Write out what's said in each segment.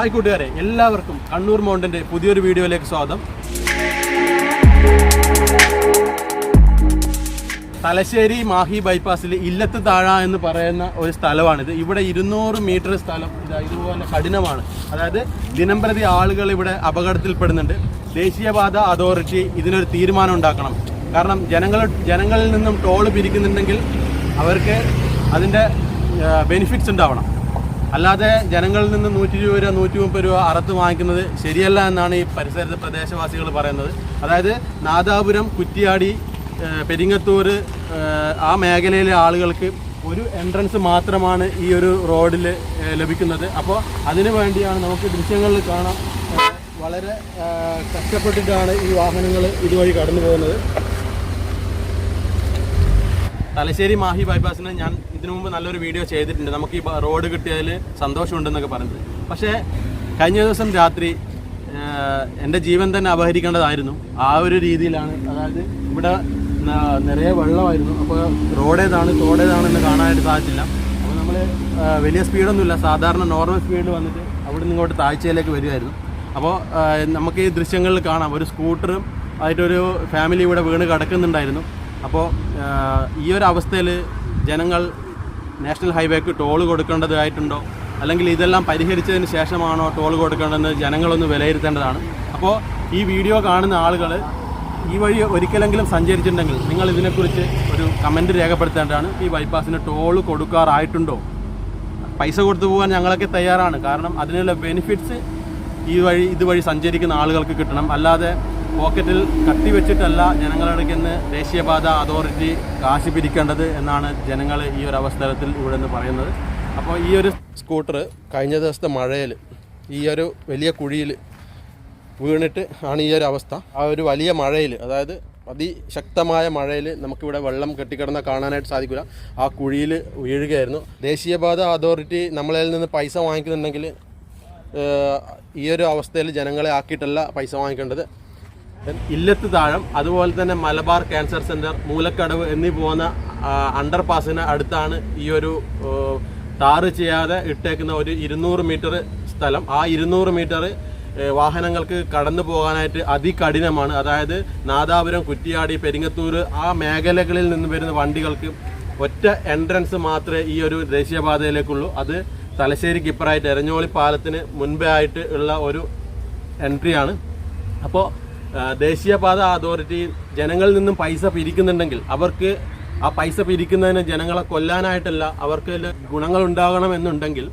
Hi കൂട്ടുകാരെ എല്ലാവർക്കും കണ്ണൂർ മൗണ്ടിന്റെ പുതിയൊരു വീഡിയോയിലേക്ക് സ്വാഗതം. തലശ്ശേരി മാഹി ബൈപ്പാസിൽ ഇല്ലത്ത് താഴ എന്ന് പറയുന്ന ഒരു സ്ഥലമാണിത്. ഇവിടെ ഇരുന്നൂറ് മീറ്റർ സ്ഥലം ഇതാ ഇതുപോലെ കഠിനമാണ്. അതായത് ദിനംപ്രതി ആളുകൾ ഇവിടെ അപകടത്തിൽപ്പെടുന്നുണ്ട്. ദേശീയപാത അതോറിറ്റി ഇതിനൊരു തീരുമാനം ഉണ്ടാക്കണം. കാരണം ജനങ്ങൾ ജനങ്ങളിൽ നിന്നും ടോൾ പിരിക്കുന്നുണ്ടെങ്കിൽ അവർക്ക് അതിന്റെ ബെനിഫിറ്റ്സ് ഉണ്ടാവണം. അല്ലാതെ ജനങ്ങളിൽ നിന്ന് നൂറ്റി രൂപ രൂപ നൂറ്റി മുപ്പത് രൂപ അറുത്ത് വാങ്ങിക്കുന്നത് ശരിയല്ല എന്നാണ് ഈ പരിസരത്തെ പ്രദേശവാസികൾ പറയുന്നത്. അതായത് നാദാപുരം കുറ്റിയാടി പെരിങ്ങത്തൂർ ആ മേഖലയിലെ ആളുകൾക്ക് ഒരു എൻട്രൻസ് മാത്രമാണ് ഈ ഒരു റോഡിൽ ലഭിക്കുന്നത്. അപ്പോൾ അതിനു വേണ്ടിയാണ് നമുക്ക് ദൃശ്യങ്ങളിൽ കാണാം വളരെ കഷ്ടപ്പെട്ടിട്ടാണ് ഈ വാഹനങ്ങൾ ഇതുവഴി കടന്നു പോകുന്നത് തലശ്ശേരി മാഹി ബൈപ്പാസിന് ഞാൻ ഇതിനു മുമ്പ് നല്ലൊരു വീഡിയോ ചെയ്തിട്ടുണ്ട്. നമുക്ക് ഈ റോഡ് കിട്ടിയതിൽ സന്തോഷമുണ്ടെന്നൊക്കെ പറഞ്ഞത് പക്ഷേ കഴിഞ്ഞ ദിവസം രാത്രി എന്റെ ജീവൻ തന്നെ അപഹരിക്കേണ്ടതായിരുന്നു. ആ ഒരു രീതിയിലാണ് അതായത് ഇവിടെ നിറയെ വെള്ളമായിരുന്നു. അപ്പോൾ റോഡേതാണ് തോടേതാണെന്ന് കാണാനായിട്ട് സാധിച്ചില്ല. അപ്പോൾ നമ്മൾ വലിയ സ്പീഡൊന്നുമില്ല. സാധാരണ നോർമൽ സ്പീഡിൽ വന്നിട്ട് അവിടെ നിന്ന് ഇങ്ങോട്ട് താഴ്ചയിലേക്ക് വരുമായിരുന്നു അപ്പോൾ നമുക്ക് ഈ ദൃശ്യങ്ങളിൽ കാണാം. ഒരു സ്കൂട്ടറും ആയിട്ടൊരു ഫാമിലി ഇവിടെ വീണ് കിടക്കുന്നുണ്ടായിരുന്നു. അപ്പോൾ ഈ ഒരു അവസ്ഥയിൽ ജനങ്ങൾ നാഷണൽ ഹൈവേക്ക് ടോൾ കൊടുക്കേണ്ടതായിട്ടുണ്ടോ? അല്ലെങ്കിൽ ഇതെല്ലാം പരിഹരിച്ചതിന് ശേഷമാണോ ടോൾ കൊടുക്കേണ്ടതെന്ന് ജനങ്ങളൊന്ന് വിലയിരുത്തേണ്ടതാണ്. അപ്പോൾ ഈ വീഡിയോ കാണുന്ന ആളുകൾ ഈ വഴി ഒരിക്കലെങ്കിലും സഞ്ചരിച്ചിട്ടുണ്ടെങ്കിൽ നിങ്ങൾ ഇതിനെക്കുറിച്ച് ഒരു കമന്റ് രേഖപ്പെടുത്തേണ്ടതാണ്. ഈ ബൈപ്പാസിന് ടോൾ കൊടുക്കാറായിട്ടുണ്ടോ? പൈസ കൊടുത്തു പോകാൻ ഞങ്ങളൊക്കെ തയ്യാറാണ്. കാരണം അതിനുള്ള ബെനിഫിറ്റ്സ് ഈ വഴി ഇതുവഴി സഞ്ചരിക്കുന്ന ആളുകൾക്ക് കിട്ടണം. അല്ലാതെ പോക്കറ്റിൽ കത്തിവെച്ചിട്ടല്ല ജനങ്ങളുടെ നിന്ന് ദേശീയപാത അതോറിറ്റി കാശ് പിരിക്കേണ്ടത് എന്നാണ് ജനങ്ങൾ ഈ ഒരു അവസരത്തിൽ ഇവിടെ നിന്ന് പറയുന്നത്. അപ്പോൾ ഈ ഒരു സ്കൂട്ടർ കഴിഞ്ഞ ദിവസത്തെ മഴയിൽ ഈ ഒരു വലിയ കുഴിയിൽ വീണിട്ട് ആണ് ഈ ഒരു അവസ്ഥ. ആ ഒരു വലിയ മഴയിൽ അതായത് അതിശക്തമായ മഴയിൽ നമുക്കിവിടെ വെള്ളം കെട്ടിക്കിടന്ന കാണാനായിട്ട് സാധിക്കില്ല. ആ കുഴിയിൽ വീഴുകയായിരുന്നു. ദേശീയപാത അതോറിറ്റി നമ്മളിൽ നിന്ന് പൈസ വാങ്ങിക്കുന്നുണ്ടെങ്കിൽ ഈ ഒരു അവസ്ഥയിൽ ജനങ്ങളെ ആക്കിയിട്ടല്ല പൈസ വാങ്ങിക്കേണ്ടത്. ഇല്ലത്ത് താഴം അതുപോലെ തന്നെ മലബാർ ക്യാൻസർ സെന്റർ മൂലക്കടവ് എന്നീ പോകുന്ന അണ്ടർ പാസിന് അടുത്താണ് ഈ ഒരു ടാറ് ചെയ്യാതെ ഇട്ടേക്കുന്ന ഒരു ഇരുന്നൂറ് മീറ്റർ സ്ഥലം. ആ ഇരുന്നൂറ് മീറ്റർ വാഹനങ്ങൾക്ക് കടന്നു പോകാനായിട്ട് അതികഠിനമാണ്. അതായത് നാദാപുരം കുറ്റിയാടി പെരിങ്ങത്തൂർ ആ മേഖലകളിൽ നിന്ന് വരുന്ന വണ്ടികൾക്ക് ഒറ്റ എൻട്രൻസ് മാത്രമേ ഈ ഒരു ദേശീയപാതയിലേക്കുള്ളൂ. അത് തലശ്ശേരി കിപ്പറായിട്ട് എരഞ്ഞോളി പാലത്തിന് മുൻപേ ആയിട്ട് ഉള്ള ഒരു എൻട്രിയാണ് അപ്പോൾ ദേശീയപാത അതോറിറ്റി ജനങ്ങളിൽ നിന്നും പൈസ പിരിക്കുന്നുണ്ടെങ്കിൽ അവർക്ക് ആ പൈസ പിരിക്കുന്നതിന് ജനങ്ങളെ കൊല്ലാനായിട്ടല്ല അവർക്ക് ഗുണങ്ങൾ ഉണ്ടാകണമെന്നുണ്ടെങ്കിൽ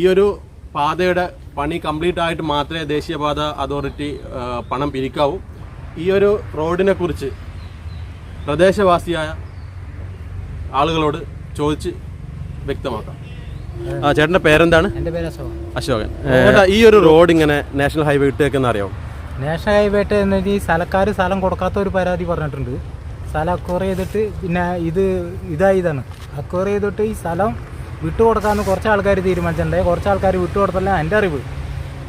ഈ ഒരു പാതയുടെ പണി കംപ്ലീറ്റ് ആയിട്ട് മാത്രമേ ദേശീയപാത അതോറിറ്റി പണം പിരിക്കാവൂ. ഈ ഒരു റോഡിനെ കുറിച്ച് പ്രദേശവാസിയായ ആളുകളോട് ചോദിച്ച് വ്യക്തമാക്കാം. ആ ചേട്ടന്റെ പേരെന്താണ്? എന്റെ പേര് അശോകൻ. അശോകൻ. ചേട്ടാ ഈ ഒരു റോഡ് ഇങ്ങനെ നാഷണൽ ഹൈവേ ഇട്ടേക്കെന്ന് അറിയാമോ നാഷണൽ ഹൈവേട്ട് എന്നത് ഈ സ്ഥലക്കാർ സ്ഥലം കൊടുക്കാത്ത ഒരു പരാതി പറഞ്ഞിട്ടുണ്ട്. സ്ഥലം അക്വയർ ചെയ്തിട്ട് പിന്നെ ഇത് ഇതായതാണ്. അക്വയർ ചെയ്തിട്ട് ഈ സ്ഥലം വിട്ടുകൊടുക്കാമെന്ന് കുറച്ച് ആൾക്കാർ തീരുമാനിച്ചിട്ടുണ്ടായി കുറച്ച് ആൾക്കാർ വിട്ടുകൊടുത്തല്ല എന്റെ അറിവ്.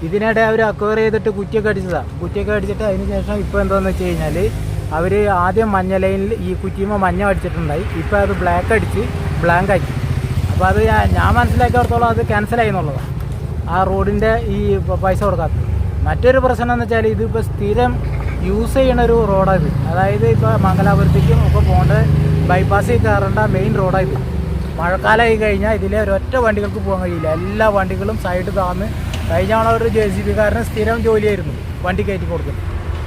ഇതിനിടെ അവർ അക്വയർ ചെയ്തിട്ട് കുറ്റിയൊക്കെ അടിച്ചതാണ് കുറ്റിയൊക്കെ അടിച്ചിട്ട് അതിന് ശേഷം ഇപ്പോൾ എന്താണെന്ന് വെച്ച് കഴിഞ്ഞാൽ അവർ ആദ്യം മഞ്ഞ ലൈനിൽ ഈ കുറ്റിയുമ്പോൾ മഞ്ഞ അടിച്ചിട്ടുണ്ടായി. ഇപ്പോൾ അത് ബ്ലാക്ക് അടിച്ച് ബ്ലാങ്ക് ആക്കി. അപ്പോൾ അത് ഞാൻ മനസ്സിലാക്കിയിടത്തോളം അത് ക്യാൻസലായി എന്നുള്ളതാണ് ആ റോഡിന്റെ ഈ പൈസ കൊടുക്കാത്തത്. മറ്റൊരു പ്രശ്നം എന്ന് വെച്ചാൽ ഇതിപ്പോൾ സ്ഥിരം യൂസ് ചെയ്യണ ഒരു റോഡാണ് ഇത്. അതായത് ഇപ്പോൾ മംഗലാപുരത്തേക്കും ഒക്കെ പോകേണ്ട ബൈപ്പാസിൽ കയറേണ്ട മെയിൻ റോഡാണ് ഇത്. മഴക്കാലമായി കഴിഞ്ഞാൽ ഇതിലെ ഒരൊറ്റ വണ്ടികൾക്ക് പോകാൻ കഴിയില്ല. എല്ലാ വണ്ടികളും സൈഡ് താന്ന് കഴിഞ്ഞ തവണ ഒരു ജെ സി ബിക്കാരന് സ്ഥിരം ജോലിയായിരുന്നു വണ്ടി കയറ്റി കൊടുക്കുന്നത്.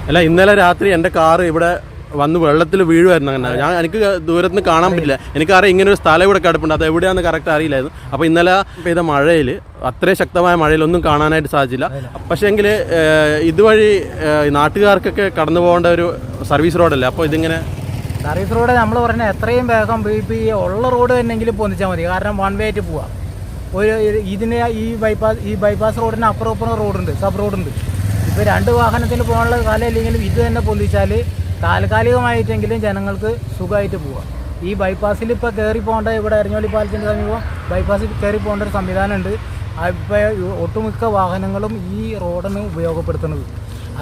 അല്ല ഇന്നലെ രാത്രി എന്റെ കാറ് ഇവിടെ വന്ന് വെള്ളത്തിൽ വീഴുമായിരുന്നു അങ്ങനെ. ഞാൻ എനിക്ക് ദൂരത്ത് നിന്ന് കാണാൻ പറ്റില്ല. എനിക്കറിയാം ഇങ്ങനെ ഒരു സ്ഥലം ഇവിടെ കിടപ്പുണ്ട്. അത് എവിടെയാണെന്ന് കറക്റ്റ് അറിയില്ലായിരുന്നു. അപ്പോൾ ഇന്നലെ പെയ്ത മഴയിൽ അത്രയും ശക്തമായ മഴയിൽ ഒന്നും കാണാനായിട്ട് സാധിച്ചില്ല. പക്ഷേ എങ്കിൽ ഇതുവഴി നാട്ടുകാർക്കൊക്കെ കടന്നു പോകേണ്ട ഒരു സർവീസ് റോഡല്ലേ? അപ്പോൾ ഇതിങ്ങനെ സർവീസ് റോഡ് നമ്മൾ പറഞ്ഞാൽ എത്രയും വേഗം ഇപ്പോൾ ഈ ഉള്ള റോഡ് തന്നെങ്കിലും പൊന്നിച്ചാൽ മതി. കാരണം വൺ വേ ആയിട്ട് പോവാം. ഒരു ഇതിന് ഈ ബൈപ്പാസ് ഈ ബൈപ്പാസ് റോഡിന് അപ്പുറം അപ്പുറം റോഡുണ്ട് സബ് റോഡുണ്ട്. ഇപ്പോൾ രണ്ട് വാഹനത്തിന് പോകാനുള്ള കാലമില്ലെങ്കിലും ഇത് തന്നെ പൊന്തിച്ചാൽ താൽക്കാലികമായിട്ടെങ്കിലും ജനങ്ങൾക്ക് സുഖമായിട്ട് പോവാം. ഈ ബൈപ്പാസിൽ ഇപ്പോൾ കയറി പോകേണ്ട ഇവിടെ എരഞ്ഞോളി പാലത്തിന്റെ സമീപം ബൈപ്പാസിൽ കയറി പോകേണ്ട ഒരു സംവിധാനമുണ്ട്. ഇപ്പോൾ ഒട്ടുമിക്ക വാഹനങ്ങളും ഈ റോഡാണ് ഉപയോഗപ്പെടുത്തുന്നത്.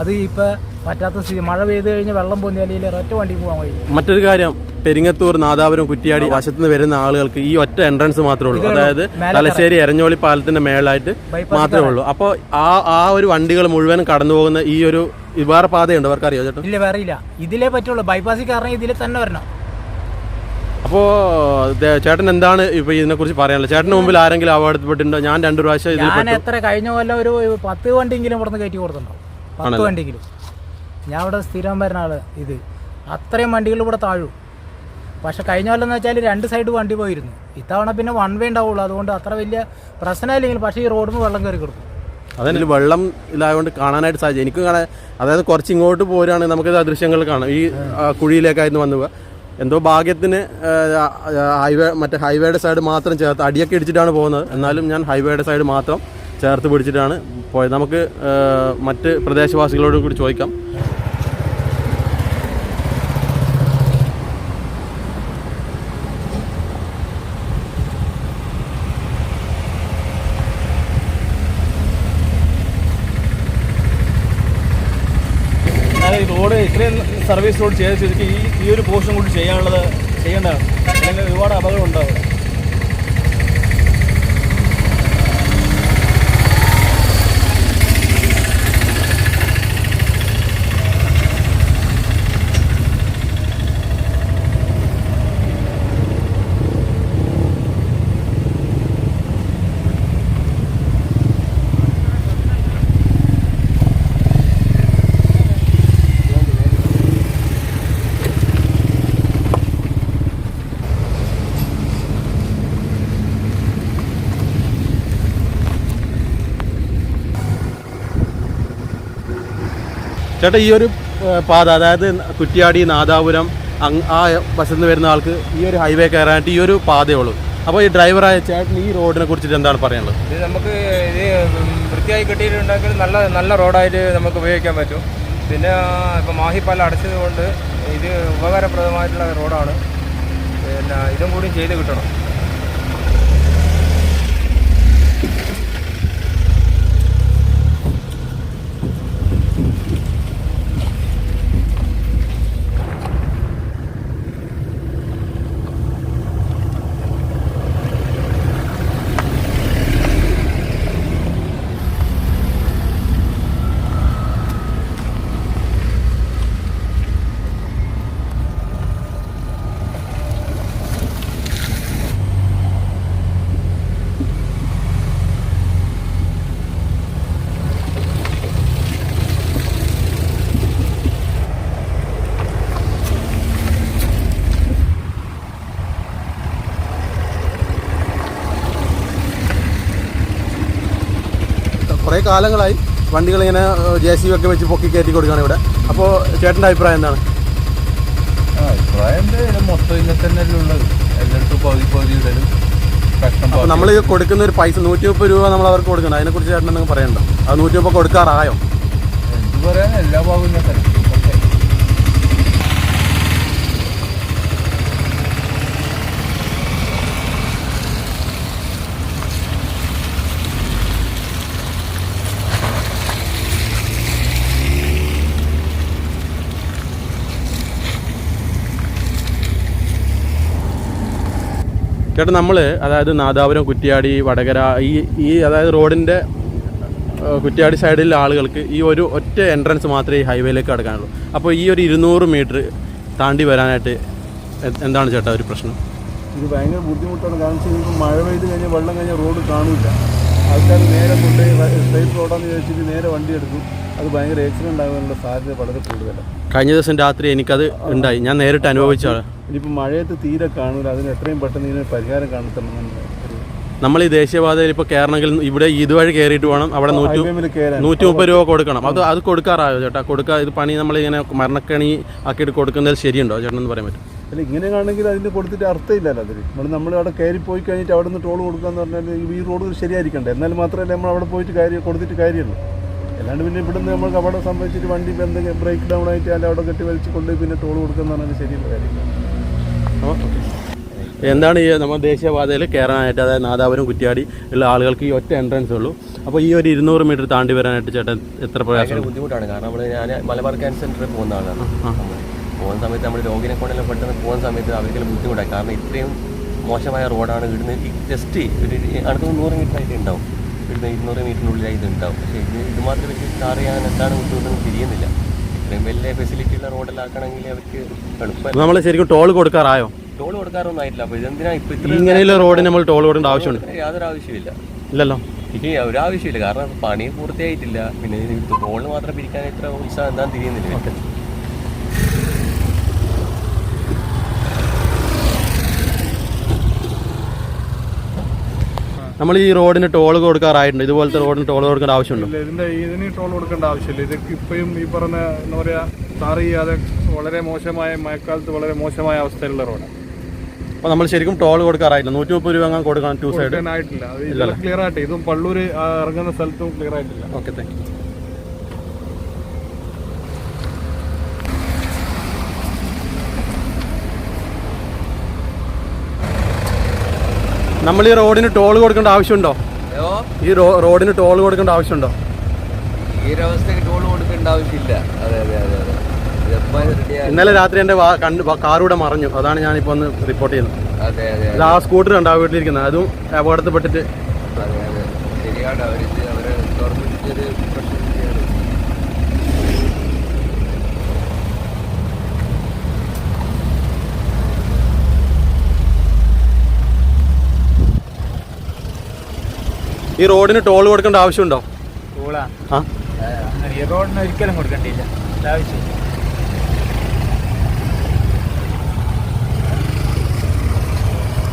അത് ഇപ്പോൾ പറ്റാത്ത സ്ഥിതി. മഴ പെയ്ത് കഴിഞ്ഞ് വെള്ളം പൊന്നിയാൽ ഒറ്റ വണ്ടി പോകാൻ കഴിയും മറ്റൊരു കാര്യം പെരിങ്ങത്തൂർ നാദാപുരം കുറ്റിയാടി വശത്തുനിന്ന് വരുന്ന ആളുകൾക്ക് ഈ ഒറ്റ എൻട്രൻസ് മാത്രമേ ഉള്ളൂ. അതായത് തലശ്ശേരി എരഞ്ഞോളി പാലത്തിന്റെ മേളായിട്ട് മാത്രമേ ഉള്ളൂ. അപ്പോൾ ആ ആ ഒരു വണ്ടികൾ മുഴുവൻ കടന്നു പോകുന്ന ഈ ഒരു വേറെ പാതയുണ്ട്? അവർക്ക് അറിയോ ചേട്ടാ? ഇല്ല വേറെ ഇല്ല. ഇതിലേ പറ്റുള്ളൂ. ബൈപ്പാസിൽ കാരണം ഇതിൽ തന്നെ വരണം. അപ്പോൾ ചേട്ടൻ എന്താണ് ഇപ്പൊ ഇതിനെ കുറിച്ച് പറയാനുള്ളത്? ചേട്ടന് മുമ്പിൽ ആരെങ്കിലും അപകടപ്പെട്ടിട്ടുണ്ടോ ഞാൻ രണ്ടു പ്രാവശ്യം ഞാൻ എത്ര കഴിഞ്ഞ കൊല്ലം ഒരു പത്ത് വണ്ടിയെങ്കിലും ഇവിടുന്ന് കയറ്റി കൊടുത്തിട്ടുണ്ടാവും പത്ത് വണ്ടിയെങ്കിലും ഞാൻ ഇവിടെ സ്ഥിരം വരുന്ന ആൾ ഇത്. അത്രയും വണ്ടികൾ ഇവിടെ താഴു. പക്ഷെ കഴിഞ്ഞ കൊല്ലം എന്ന് വെച്ചാൽ രണ്ട് സൈഡ് വണ്ടി പോയിരുന്നു. ഇത്തവണ പിന്നെ വൺ വേ ഉണ്ടാവുള്ളൂ. അതുകൊണ്ട് അത്ര വലിയ പ്രശ്നമില്ലെങ്കിൽ പക്ഷേ ഈ റോഡിൽ നിന്ന് വെള്ളം കയറി കൊടുക്കും. അതിൽ വെള്ളം ഇതായതുകൊണ്ട് കാണാനായിട്ട് സാധിച്ചു എനിക്ക് കാണാൻ അതായത് കുറച്ച് ഇങ്ങോട്ട് പോരുകയാണെങ്കിൽ നമുക്ക് ആ ദൃശ്യങ്ങൾ കാണാം. ഈ കുഴിയിലേക്കായിരുന്നു വന്നു എന്തോ ഭാഗ്യത്തിന് ഹൈവേ മറ്റേ ഹൈവേയുടെ സൈഡ് മാത്രം ചേർത്ത് അടിയൊക്കെ ഇടിച്ചിട്ടാണ് പോകുന്നത്. എന്നാലും ഞാൻ ഹൈവേയുടെ സൈഡ് മാത്രം ചേർത്ത് പിടിച്ചിട്ടാണ് പോയത്. നമുക്ക് മറ്റ് പ്രദേശവാസികളോട് കൂടി ചോദിക്കാം. റോഡ് ഇത്രയും സർവീസ് റോഡ് ചെയ്ത സ്ഥിതിക്ക് ഈ ഈ ഒരു പോർഷൻ കൂടി ചെയ്യാനുള്ളത് ചെയ്യേണ്ടതാണ്. അല്ലെങ്കിൽ ഒരുപാട് അപകടം ഉണ്ടാവും. ചേട്ടാ ഈ ഒരു പാത അതായത് കുറ്റിയാടി നാദാപുരം ആ വശത്ത് നിന്ന് വരുന്ന ആൾക്ക് ഈ ഒരു ഹൈവേ കയറാനായിട്ട് ഈ ഒരു പാതയേ ഉള്ളൂ. അപ്പോൾ ഈ ഡ്രൈവറായ ചേട്ടൻ ഈ റോഡിനെ കുറിച്ചിട്ട് എന്താണ് പറയാനുള്ളത്? ഇത് നമുക്ക് ഇത് വൃത്തിയായി കെട്ടിയിട്ടുണ്ടെങ്കിൽ നല്ല നല്ല റോഡായിട്ട് നമുക്ക് ഉപയോഗിക്കാൻ പറ്റും. പിന്നെ ഇപ്പോൾ മാഹിപ്പാല അടച്ചത് കൊണ്ട് ഇത് ഉപകാരപ്രദമായിട്ടുള്ള റോഡാണ്. പിന്നെ ഇതും കൂടി ചെയ്ത് കിട്ടണം. കുറേ കാലങ്ങളായി വണ്ടികൾ ഇങ്ങനെ ജെ സി ഒക്കെ വെച്ച് പൊക്കി കയറ്റി കൊടുക്കുകയാണ് ഇവിടെ. അപ്പോൾ ചേട്ടന്റെ അഭിപ്രായം എന്താണ്? ആ അഭിപ്രായം ഇത് മൊത്തം ഇങ്ങനെ തന്നെയല്ലേ ഉള്ളത് എല്ലായിടത്തും പകുതി പകുതി ഇടലും. കഷ്ടം അപ്പോൾ നമ്മൾ കൊടുക്കുന്ന ഒരു പൈസ നൂറ്റി മുപ്പത് രൂപ നമ്മൾ അവർക്ക് കൊടുക്കണം അതിനെക്കുറിച്ച് ചേട്ടൻ എന്തെങ്കിലും പറയണ്ടോ? അത് നൂറ്റി മുപ്പത് കൊടുക്കാറായോ? എന്ത് പറയാൻ എല്ലാ ഭാഗവും ഇങ്ങനെ തന്നെ ഓക്കെ ചേട്ടൻ നമ്മൾ അതായത് നാദാപുരം കുറ്റിയാടി വടകര ഈ ഈ അതായത് റോഡിന്റെ കുറ്റിയാടി സൈഡിലെ ആളുകൾക്ക് ഈ ഒരു ഒറ്റ എൻട്രൻസ് മാത്രമേ ഈ ഹൈവേയിലേക്ക് കടക്കാനുള്ളൂ. അപ്പോൾ ഈ ഒരു ഇരുന്നൂറ് മീറ്റർ താണ്ടി വരാനായിട്ട് എന്താണ് ചേട്ടാ ഒരു പ്രശ്നം? ഇത് ഭയങ്കര ബുദ്ധിമുട്ടാണ്. കാരണം വെച്ചാൽ മഴ പെയ്ത് കഴിഞ്ഞാൽ വെള്ളം കഴിഞ്ഞാൽ റോഡ് കാണില്ല ആൾക്കാർ നേരെ കൊണ്ട് സ്ട്രേറ്റ് റോഡാന്ന് ചോദിച്ചിട്ട് നേരെ വണ്ടി എടുക്കും. അത് ഭയങ്കര ആക്സിഡന്റ് ആകാനുള്ള സാധ്യത വളരെ കൂടുതലാണ്. കഴിഞ്ഞ ദിവസം രാത്രി എനിക്കത് ഉണ്ടായി. ഞാൻ നേരിട്ട് അനുഭവിച്ചാണ് ഇനിയിപ്പോൾ മഴയത്ത് തീരെ കാണില്ല അതിന് എത്രയും പെട്ടെന്ന് ഇതിന് പരിഹാരം കാണത്തണമെന്ന് നമ്മൾ ഈ ദേശീയപാതയിൽ ഇപ്പോൾ കയറണമെങ്കിൽ ഇവിടെ ഇതുവഴി കയറിയിട്ട് വേണം. അവിടെ നൂറ്റി മുപ്പത് രൂപ കൊടുക്കണം. അത് അത് കൊടുക്കാറായോ ചേട്ടാ കൊടുക്കുക ഇത് പണി നമ്മളിങ്ങനെ മരണക്കണി ആക്കിയിട്ട് കൊടുക്കുന്നതിൽ ശരിയുണ്ടോ? ചേട്ടൻ എന്ന് പറയാൻ പറ്റും അല്ല ഇങ്ങനെയാണെങ്കിൽ അതിന് കൊടുത്തിട്ട് അർത്ഥമില്ലല്ലോ അതിൽ നമ്മൾ നമ്മൾ അവിടെ കയറി പോയി കഴിഞ്ഞിട്ട് അവിടെ നിന്ന് ടോൾ കൊടുക്കാന്ന് പറഞ്ഞാൽ ഈ റോഡ് ശരിയായിരിക്കണ്ടേ? എന്നാൽ മാത്രമല്ലേ നമ്മൾ അവിടെ പോയിട്ട് കാര്യം കൊടുത്തിട്ട് കാര്യമുള്ളൂ. അല്ലാണ്ട് പിന്നെ ഇവിടുന്ന് നമുക്ക് അവിടെ സംഭവിച്ചിട്ട് വണ്ടി ഇപ്പം എന്തെങ്കിലും ബ്രേക്ക് ഡൗൺ ആയിട്ട് അല്ല അവിടെ കെട്ടി വലിച്ച് കൊണ്ട് പിന്നെ ടോൾ കൊടുക്കുന്ന പറഞ്ഞാൽ ശരിയുള്ള കാര്യമില്ല. അപ്പോൾ എന്താണ് ഈ നമ്മൾ ദേശീയപാതയിൽ കയറാനായിട്ട് അതായത് നാദാപുരം കുറ്റിയാടി ഉള്ള ആളുകൾക്ക് ഈ ഒറ്റ എൻട്രൻസ് ഉള്ളൂ. അപ്പോൾ ഈ ഒരു ഇരുന്നൂറ് മീറ്റർ താണ്ടി വരാനായിട്ട് ചേട്ടൻ എത്ര പ്രയാസം ബുദ്ധിമുട്ടാണ്. കാരണം നമ്മൾ ഞാൻ മലബാർ ക്യാൻസർ സെന്ററിൽ പോകുന്ന ആളാണ്. പോകുന്ന സമയത്ത് നമ്മൾ രോഗിനെ കൊണ്ടെല്ലാം പെട്ടെന്ന് പോകുന്ന സമയത്ത് അവർക്കെല്ലാം ബുദ്ധിമുട്ടാണ് കാരണം ഇത്രയും മോശമായ റോഡാണ് ഇവിടുന്ന് ജസ്റ്റ് ഒരു അടുത്ത നൂറ് മീറ്റർ ആയിട്ട് ഉണ്ടാവും. ഇവിടുന്ന് ഇരുന്നൂറ് മീറ്ററിനുള്ളിലായി ഇത് ഉണ്ടാവും പക്ഷേ ഇത് ഇത് മാത്രം വെച്ച് കാർ ചെയ്യാൻ എന്താണ് ബുദ്ധിമുട്ടെന്ന് തിരിയുന്നില്ല. ഇത്രയും വലിയ ഫെസിലിറ്റി ഉള്ള റോഡെല്ലാം ആക്കണമെങ്കിൽ അവർക്ക് എളുപ്പം നമ്മൾ ശരിക്കും ടോൾ കൊടുക്കാറായോ? ടോൾ കൊടുക്കാറൊന്നും ആയിട്ടില്ല. അപ്പോൾ ഇതെന്തിനാ ഇപ്പോൾ ഇത്ര ഇങ്ങനെയുള്ള റോഡ് നമ്മൾ ടോൾ കൊടുക്കേണ്ട ആവശ്യമുണ്ട്. യാതൊരു ആവശ്യമില്ല ഇല്ലല്ലോ? ഇനി ഒരു ആവശ്യമില്ല കാരണം പണി പൂർത്തിയായിട്ടില്ല. പിന്നെ ടോളിന് മാത്രം പിരിക്കാൻ ഇത്ര ഉത്സാഹം എന്താണെന്ന് തിരിയുന്നില്ല. നമ്മൾ ഈ റോഡിന് ടോൾ കൊടുക്കാറായിട്ടുണ്ട്. ഇതുപോലത്തെ റോഡിന് ടോൾ കൊടുക്കേണ്ട ആവശ്യമുണ്ടോ? ഇതിന്റെ ഇതിന് ടോൾ കൊടുക്കേണ്ട ആവശ്യമില്ല. ഇത് ഇപ്പോഴും ഈ പറഞ്ഞ എന്താ പറയാ ടാർ ചെയ്യാതെ വളരെ മോശമായ മഴക്കാലത്ത് വളരെ മോശമായ അവസ്ഥയിലുള്ള റോഡാണ് അപ്പോൾ നമ്മൾ ശരിക്കും ടോൾ കൊടുക്കാറായില്ല നൂറ്റി മുപ്പത് രൂപ അങ്ങനെ കൊടുക്കാൻ ടു സൈഡ്. ആയിട്ടില്ല ക്ലിയർ ആയിട്ട്. ഇതും പള്ളൂര് ഇറങ്ങുന്ന സ്ഥലത്തും ക്ലിയർ ആയിട്ടില്ല. ഓക്കെ താങ്ക് നമ്മൾ ഈ റോഡിന് ടോൾ കൊടുക്കേണ്ട ആവശ്യമുണ്ടോ? ഈ റോഡിന് ടോൾ കൊടുക്കേണ്ട ആവശ്യമുണ്ടോ? ഈ ടോൾ കൊടുക്കേണ്ട ആവശ്യമില്ല. അതെ അതെ അതെ അതെ. ഇന്നലെ രാത്രി എന്റെ കാറൂടെ മറഞ്ഞു. അതാണ് ഞാനിപ്പോൾ ഒന്ന് റിപ്പോർട്ട് ചെയ്യുന്നത് ആ സ്കൂട്ടർ ഉണ്ടാവും വീട്ടിലിരിക്കുന്നത്. അതും അപകടത്തിൽപ്പെട്ടിട്ട് ശരിയാണ്. അവർ അവരെ ഗവൺമെന്റിന്റെ ഒരു പ്രശ്നം ഈ റോഡിന് ടോൾ കൊടുക്കേണ്ട ആവശ്യമുണ്ടോ? ഈ റോഡിന് ഒരിക്കലും കൊടുക്കേണ്ടിയില്ല. ആവശ്യമില്ല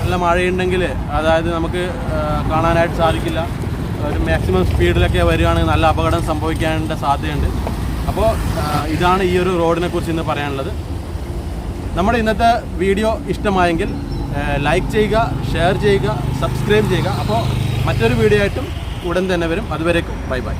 നല്ല മഴയുണ്ടെങ്കിൽ അതായത് നമുക്ക് കാണാനായിട്ട് സാധിക്കില്ല. ഒരു മാക്സിമം സ്പീഡിലൊക്കെ വരികയാണെങ്കിൽ നല്ല അപകടം സംഭവിക്കാനുള്ള സാധ്യതയുണ്ട്. അപ്പോൾ ഇതാണ് ഈ ഒരു റോഡിനെ കുറിച്ച് ഇന്ന് പറയാനുള്ളത്. നമ്മുടെ ഇന്നത്തെ വീഡിയോ ഇഷ്ടമായെങ്കിൽ ലൈക്ക് ചെയ്യുക ഷെയർ ചെയ്യുക സബ്സ്ക്രൈബ് ചെയ്യുക. അപ്പോൾ മറ്റൊരു വീഡിയോ ആയിട്ടും ഉടൻ തന്നെ വരും. അതുവരേക്കും. Bye bye.